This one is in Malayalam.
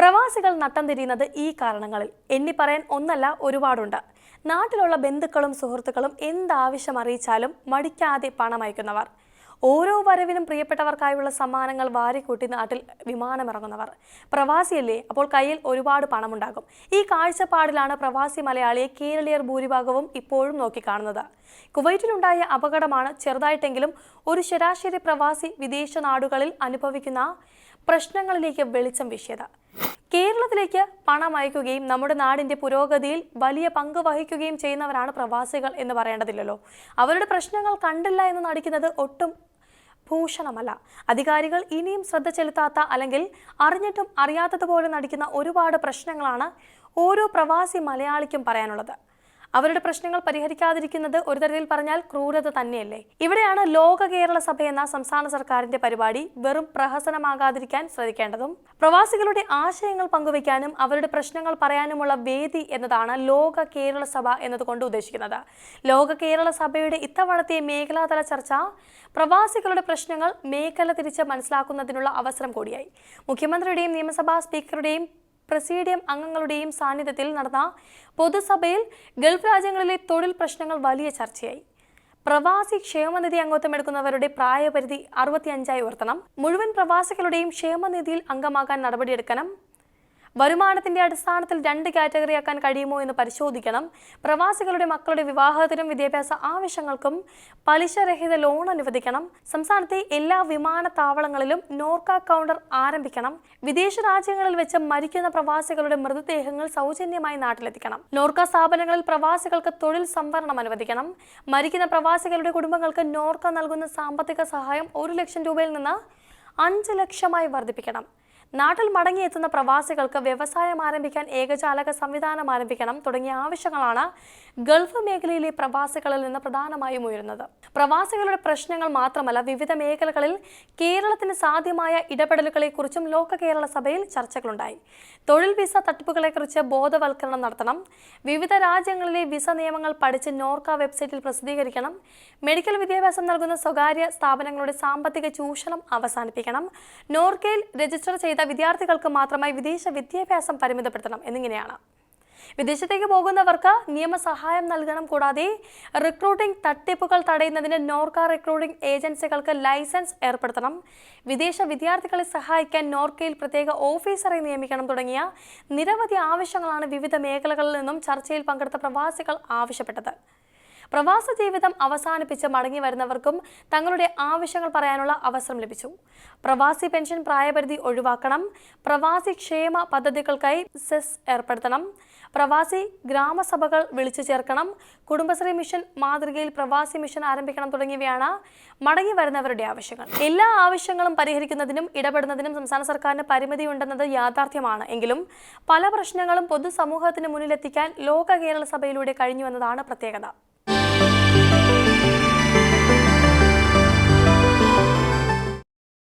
പ്രവാസികൾ നട്ടം തിരിയുന്നത് ഈ കാരണങ്ങളിൽ. എണ്ണി പറയാൻ ഒന്നല്ല ഒരുപാടുണ്ട്. നാട്ടിലുള്ള ബന്ധുക്കളും സുഹൃത്തുക്കളും എന്താവശ്യം അറിയിച്ചാലും മടിക്കാതെ പണം അയക്കുന്നവർ. ഓരോ വരവിനും പ്രിയപ്പെട്ടവർക്കായുള്ള സമ്മാനങ്ങൾ വാരിക്കൂട്ടി നാട്ടിൽ വിമാനമിറങ്ങുന്നവർ. പ്രവാസിയല്ലേ അപ്പോൾ കയ്യിൽ ഒരുപാട് പണമുണ്ടാകും. ഈ കാഴ്ചപ്പാടിലാണ് പ്രവാസി മലയാളിയെ കേരളീയർ ഭൂരിഭാഗവും ഇപ്പോഴും നോക്കിക്കാണുന്നത്. കുവൈറ്റിലുണ്ടായ അപകടമാണ് ചെറുതായിട്ടെങ്കിലും ഒരു ശരാശരി പ്രവാസി വിദേശ നാടുകളിൽ അനുഭവിക്കുന്ന പ്രശ്നങ്ങളിലേക്ക് വെളിച്ചം വീശിയത്. കേരളത്തിലേക്ക് പണം അയക്കുകയും നമ്മുടെ നാടിന്റെ പുരോഗതിയിൽ വലിയ പങ്ക് വഹിക്കുകയും ചെയ്യുന്നവരാണ് പ്രവാസികൾ എന്ന് പറയേണ്ടതില്ലല്ലോ. അവരുടെ പ്രശ്നങ്ങൾ കണ്ടില്ല എന്ന് നടിക്കുന്നത് ഒട്ടും ഭൂഷണമല്ല. അധികാരികൾ ഇനിയും ശ്രദ്ധ ചെലുത്താത്ത അല്ലെങ്കിൽ അറിഞ്ഞിട്ടും അറിയാത്തതുപോലെ നടിക്കുന്ന ഒരുപാട് പ്രശ്നങ്ങളാണ് ഓരോ പ്രവാസി മലയാളിക്കും പറയാനുള്ളത്. അവരുടെ പ്രശ്നങ്ങൾ പരിഹരിക്കാതിരിക്കുന്നത് ഒരു തരത്തിൽ പറഞ്ഞാൽ ക്രൂരത തന്നെയല്ലേ? ഇവിടെയാണ് ലോക കേരള സഭ എന്ന സംസ്ഥാന സർക്കാരിന്റെ പരിപാടി വെറും പ്രഹസനമാകാതിരിക്കാൻ ശ്രദ്ധിക്കേണ്ടതും. പ്രവാസികളുടെ ആശയങ്ങൾ പങ്കുവയ്ക്കാനും അവരുടെ പ്രശ്നങ്ങൾ പറയാനുമുള്ള വേദി എന്നതാണ് ലോക കേരള സഭ എന്നതുകൊണ്ട് ഉദ്ദേശിക്കുന്നത്. ലോക കേരള സഭയുടെ ഇത്തവണത്തെ മേഖലാതല ചർച്ച പ്രവാസികളുടെ പ്രശ്നങ്ങൾ മേഖല തിരിച്ച് മനസ്സിലാക്കുന്നതിനുള്ള അവസരം കൂടിയായി. മുഖ്യമന്ത്രിയുടെയും നിയമസഭാ സ്പീക്കറുടെയും പ്രസീഡിയം അംഗങ്ങളുടെയും സാന്നിധ്യത്തിൽ നടന്ന പൊതുസഭയിൽ ഗൾഫ് രാജ്യങ്ങളിലെ തൊഴിൽ പ്രശ്നങ്ങൾ വലിയ ചർച്ചയായി. പ്രവാസി ക്ഷേമനിധി അംഗത്വം എടുക്കുന്നവരുടെ പ്രായപരിധി അറുപത്തിയഞ്ചായി ഉയർത്തണം. മുഴുവൻ പ്രവാസികളുടെയും ക്ഷേമനിധിയിൽ അംഗമാകാൻ നടപടിയെടുക്കണം. വരുമാനത്തിന്റെ അടിസ്ഥാനത്തിൽ രണ്ട് കാറ്റഗറി ആക്കാൻ കഴിയുമോ എന്ന് പരിശോധിക്കണം. പ്രവാസികളുടെ മക്കളുടെ വിവാഹത്തിനും വിദ്യാഭ്യാസ ആവശ്യങ്ങൾക്കും പലിശരഹിത ലോൺ അനുവദിക്കണം. സംസ്ഥാനത്തെ എല്ലാ വിമാനത്താവളങ്ങളിലും നോർക്ക കൗണ്ടർ ആരംഭിക്കണം. വിദേശ രാജ്യങ്ങളിൽ വെച്ച് മരിക്കുന്ന പ്രവാസികളുടെ മൃതദേഹങ്ങൾ സൗജന്യമായി നാട്ടിലെത്തിക്കണം. നോർക്ക സ്ഥാപനങ്ങളിൽ പ്രവാസികൾക്ക് തൊഴിൽ സംവരണം അനുവദിക്കണം. മരിക്കുന്ന പ്രവാസികളുടെ കുടുംബങ്ങൾക്ക് നോർക്ക നൽകുന്ന സാമ്പത്തിക സഹായം ഒരു ലക്ഷം രൂപയിൽ നിന്ന് അഞ്ച് ലക്ഷമായി വർദ്ധിപ്പിക്കണം. നാട്ടിൽ മടങ്ങിയെത്തുന്ന പ്രവാസികൾക്ക് വ്യവസായം ആരംഭിക്കാൻ ഏകജാലക സംവിധാനം ആരംഭിക്കണം തുടങ്ങിയ ആവശ്യങ്ങളാണ് ഗൾഫ് മേഖലയിലെ പ്രവാസികളിൽ നിന്ന് പ്രധാനമായും ഉയരുന്നത്. പ്രവാസികളുടെ പ്രശ്നങ്ങൾ മാത്രമല്ല വിവിധ മേഖലകളിൽ കേരളത്തിന് സാധ്യമായ ഇടപെടലുകളെക്കുറിച്ചും ലോക കേരള സഭയിൽ ചർച്ചകളുണ്ടായി. തൊഴിൽ വിസ തട്ടിപ്പുകളെക്കുറിച്ച് ബോധവൽക്കരണം നടത്തണം. വിവിധ രാജ്യങ്ങളിലെ വിസ നിയമങ്ങൾ പഠിച്ച് നോർക്ക വെബ്സൈറ്റിൽ പ്രസിദ്ധീകരിക്കണം. മെഡിക്കൽ വിദ്യാഭ്യാസം നൽകുന്ന സ്വകാര്യ സ്ഥാപനങ്ങളുടെ സാമ്പത്തിക ചൂഷണം അവസാനിപ്പിക്കണം. നോർക്കയിൽ രജിസ്റ്റർ ചെയ്ത വിദ്യാർത്ഥികൾക്ക് മാത്രമായി വിദേശ വിദ്യാഭ്യാസം പരിമിതപ്പെടുത്തണം എന്നിങ്ങനെയാണ്. വിദേശത്തേക്ക് പോകുന്നവർക്ക് നിയമസഹായം നൽകണം കൂടാതെ റിക്രൂട്ടിംഗ് തട്ടിപ്പുകൾ തടയുന്നതിന് നോർക്ക റിക്രൂട്ടിംഗ് ഏജൻസികൾക്ക് ലൈസൻസ് ഏർപ്പെടുത്തണം. വിദേശ വിദ്യാർത്ഥികളെ സഹായിക്കാൻ നോർക്കയിൽ പ്രത്യേക ഓഫീസറെ നിയമിക്കണം തുടങ്ങിയ നിരവധി ആവശ്യങ്ങളാണ് വിവിധ മേഖലകളിൽ നിന്നും ചർച്ചയിൽ പങ്കെടുത്ത പ്രവാസികൾ ആവശ്യപ്പെട്ടത്. പ്രവാസ ജീവിതം അവസാനിപ്പിച്ച് മടങ്ങി വരുന്നവർക്കും തങ്ങളുടെ ആവശ്യങ്ങൾ പറയാനുള്ള അവസരം ലഭിച്ചു. പ്രവാസി പെൻഷൻ പ്രായപരിധി ഒഴിവാക്കണം. പ്രവാസി ക്ഷേമ പദ്ധതികൾക്കായി സെസ് ഏർപ്പെടുത്തണം. പ്രവാസി ഗ്രാമസഭകൾ വിളിച്ചു ചേർക്കണം. കുടുംബശ്രീ മിഷൻ മാതൃകയിൽ പ്രവാസി മിഷൻ ആരംഭിക്കണം തുടങ്ങിയവയാണ് മടങ്ങി വരുന്നവരുടെ ആവശ്യങ്ങൾ. എല്ലാ ആവശ്യങ്ങളും പരിഹരിക്കുന്നതിനും ഇടപെടുന്നതിനും സംസ്ഥാന സർക്കാരിന് പരിമിതിയുണ്ടെന്നത് യാഥാർത്ഥ്യമാണ്. എങ്കിലും പല പ്രശ്നങ്ങളും പൊതുസമൂഹത്തിന് മുന്നിലെത്തിക്കാൻ ലോക കേരള സഭയിലൂടെ കഴിഞ്ഞുവെന്നതാണ് പ്രത്യേകത.